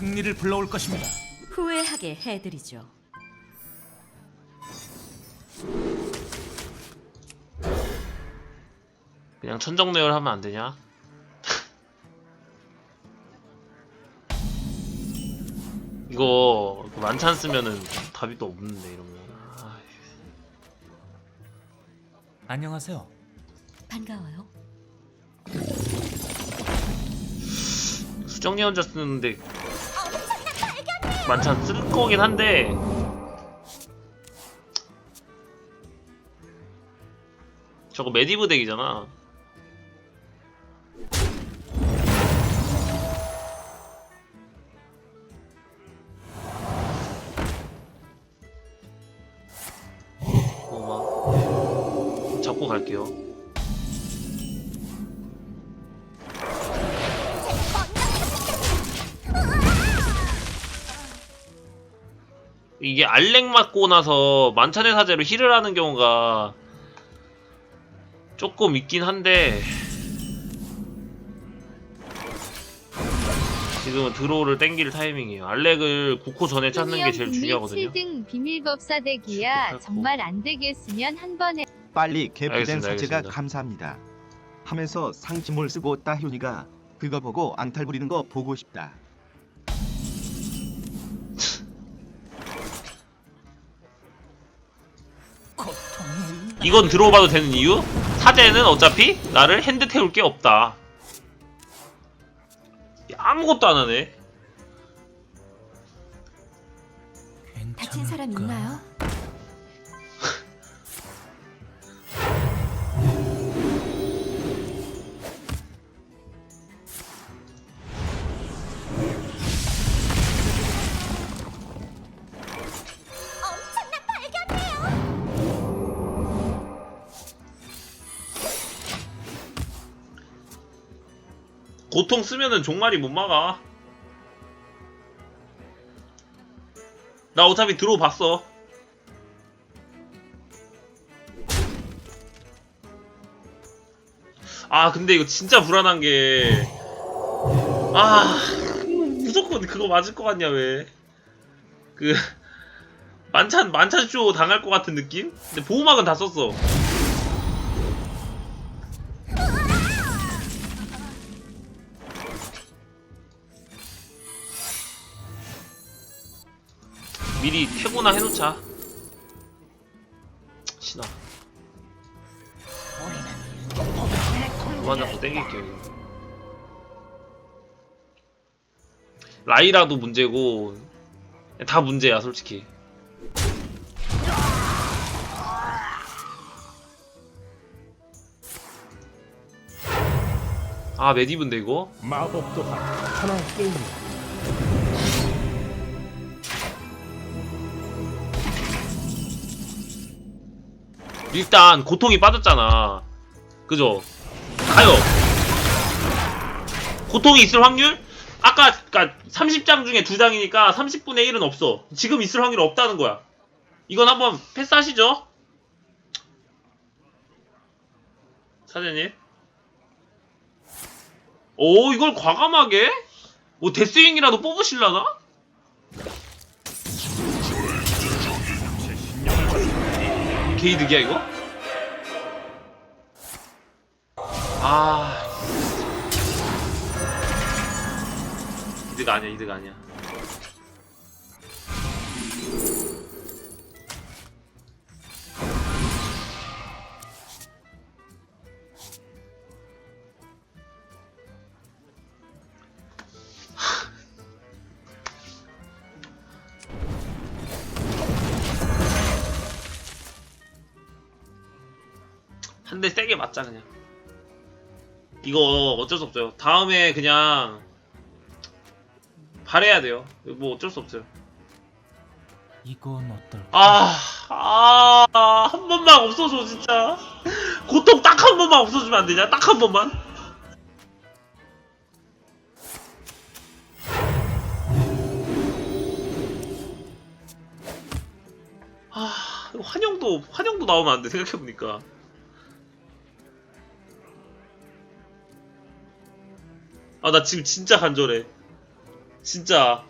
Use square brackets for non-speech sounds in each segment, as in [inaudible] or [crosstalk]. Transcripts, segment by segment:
승리를 불러올 것입니다. 후회하게 해드리죠. 그냥 천정내열 하면 안 되냐? [laughs] 이거 그 만찬 쓰면은 답이 또 없는데 이러면 아, 안녕하세요. 반가워요. 수정 예언자 쓰는데 만찬 쓸 거긴 한데. 저거 메디브 덱이잖아 이게 알렉 맞고 나서 만찬의 사제로 힐을 하는 경우가 조금 있긴 한데 지금은 드로우를 땡길 타이밍이에요. 알렉을 9코 전에 찾는 게 제일 중요하거든요. 7등 비밀법사 덱이야 그렇고. 정말 안 되겠으면 한 번에 빨리 알겠습니다, 사제가 알겠습니다. 감사합니다. 하면서 상침을 쓰고 따효니가 그거 보고 앙탈 부리는 거 보고 싶다. 이건 들어봐도 되는 이유? 사제는 어차피 나를 핸드 태울 게 없다. 아무것도 안 하네. 다친 사람? 있나요? 고통 쓰면은 종말이 못 막아. 나 어차피 들어봤어. 아 근데 이거 진짜 불안한 게 아, 무조건 그거 맞을 것 같냐, 왜. 그, 만찬, 만찬쇼 당할 것 같은 느낌? 근데 보호막은 다 썼어. 미리 퇴고나 해놓자. 신아. 그만 잡고 땡길게요. 라이라도 문제고, 다 문제야, 솔직히. 아, 메디브인데, 이거? 마법 또한 하나의 게임 일단 고통이 빠졌잖아. 그죠? 가요. 고통이 있을 확률? 아까 그니까 30장 중에 2장이니까 30분의 1은 없어. 지금 있을 확률 없다는 거야. 이건 한번 패스하시죠. 사장님. 오 이걸 과감하게? 뭐 데스윙이라도 뽑으실라나? 게이득이야 이거? 아 이득 아니야 이득 아니야 한대 세게 맞자 그냥 이거 어쩔 수 없어요 다음에 그냥 발해야 돼요 뭐 어쩔 수 없어요 이건 어떨까? 아, 아, 한 번만 없어줘, 진짜. 고통 딱 한 번만 없어주면 안 되냐? 딱 한 번만. 아, 환영도, 환영도 나오면 안 돼, 생각해보니까. 아 나 지금 진짜 간절해. 진짜.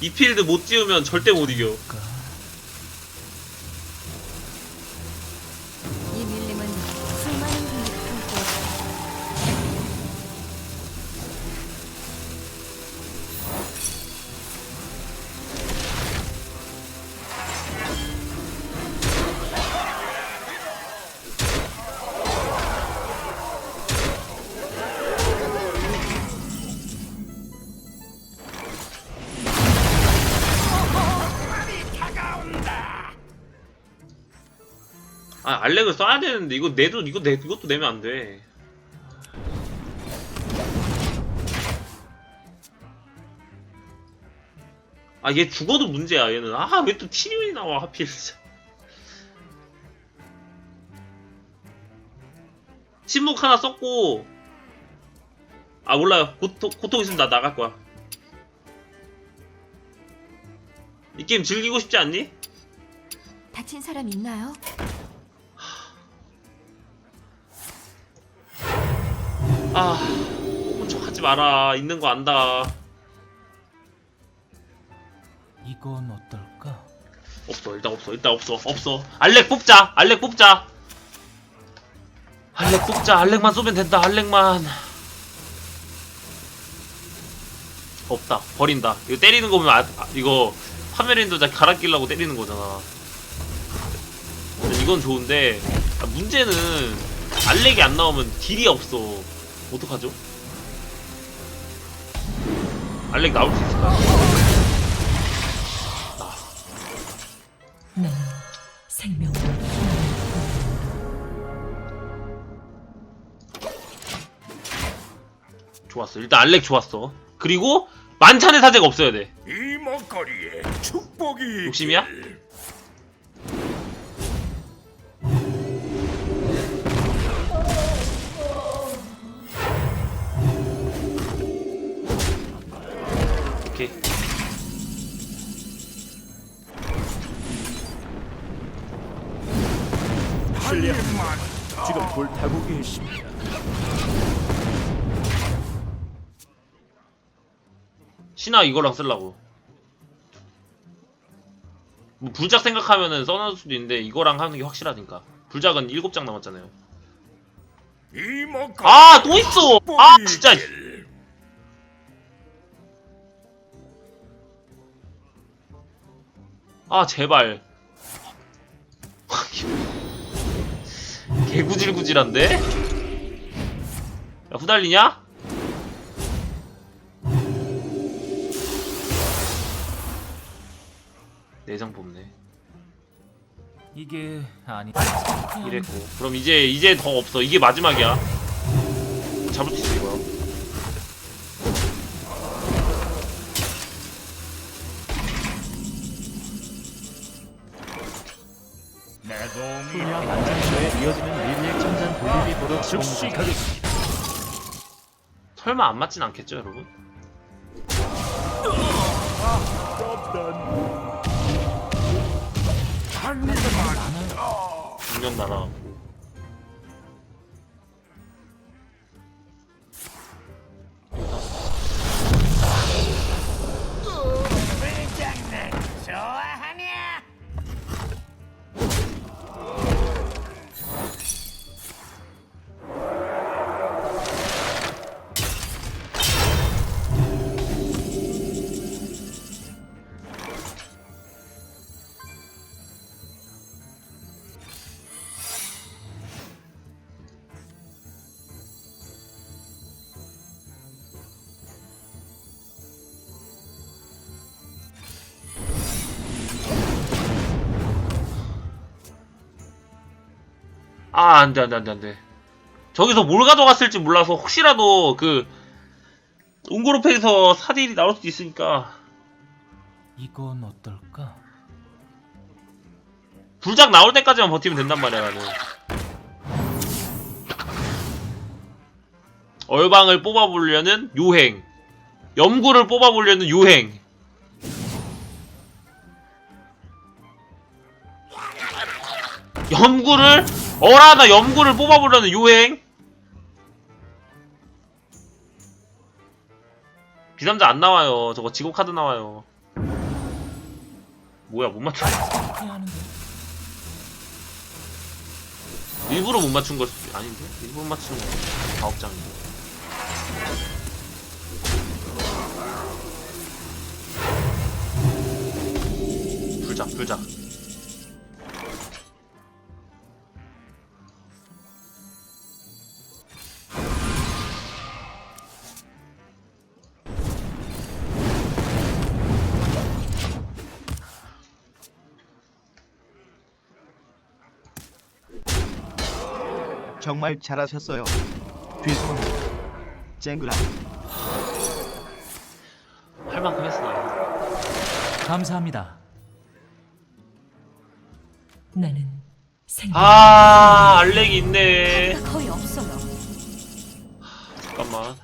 이 필드 못 띄우면 절대 못 이겨. 알렉을 써야 되는데 이거 내도 이거 내 이것도 내면 안 돼. 아 얘 죽어도 문제야 얘는 아 왜 또 티리온이 나와 하필. [laughs] 침묵 하나 썼고 아 몰라요 고통, 고통 있으면 나 나갈 거야 이 게임 즐기고 싶지 않니? 다친 사람 있나요? 아, 혼자 하지 마라. 있는 거 안다. 이건 어떨까? 없어, 일단 없어, 일단 없어, 없어. 알렉 뽑자, 알렉 뽑자. 알렉 뽑자, 알렉만 쏘면 된다, 알렉만. 없다, 버린다. 이거 때리는 거 보면 아, 아, 이거 파메린도 다 갈아 끼려고 때리는 거잖아. 이건 좋은데 아, 문제는 알렉이 안 나오면 딜이 없어. 어떡하죠? 알렉 나올 수 있을까? 좋았어. 일단 알렉 좋았어. 그리고 만찬의 사제가 없어야 돼. 이 먹거리에 축복이 욕심이야? 오케 계십니다. 신화 이거랑 쓰려고. 뭐 불작 생각하면은 써놓을 수도 있는데 이거랑 하는 게 확실하니까. 불작은 7장 남았잖아요. 아, 또 있어! 아, 진짜! 아, 제발. 개구질구질한데? 야, 후달리냐? 내장 뽑네. 이게 아니. 이랬고. 그럼 이제, 이제 더 없어. 이게 마지막이야. 잡을 수 있어, 이거. 분야 안장소에 이어지는 일일전전 돌림이 도록 즉시 공부하자. 가겠습니다. 설마 안 맞진 않겠죠, 여러분? 분명 날아 아, 안 돼, 안 돼, 안 돼, 안 돼. 저기서 뭘 가져갔을지 몰라서 혹시라도 그, 웅고로페에서 사딜이 나올 수도 있으니까. 이건 어떨까? 불작 나올 때까지만 버티면 된단 말이야, 나는. 얼방을 뽑아보려는 요행. 염구를 뽑아보려는 요행. 염구를, 어라 나 염구를 뽑아보려는 요행. 비삼자 안 나와요. 저거 지고 카드 나와요. 뭐야 못 맞춰? 일부러 못 맞춘 걸 수도 아닌데? 일부러 못 맞추는 거 가업장인데. 불작 불작. 정말 잘하셨어요. 죄송합니다. 쨍그라. 할 만큼 했어 나. 감사합니다. 나는 생각 아 알렉이 있네. 거의 없어요. 잠깐만.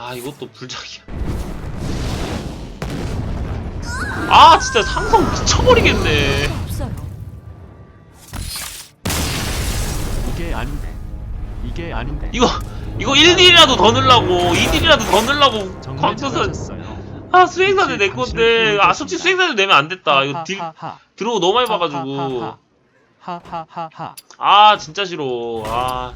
아 이것도 불작이야. 아 진짜 상성 미쳐버리겠네. 없어요. 이게 아닌데. 이게 아닌데. 이거 이거 1딜이라도 더 넣으려고 2딜이라도 더 넣으려고 정말 광선선 잘하셨어요. 아 수행사대 내 건데 아 솔직히 수행사대 내면 안 됐다 이거 딜 하하하. 들어오고 너무 많이 봐가지고. 하하하하. 아 진짜 싫어 아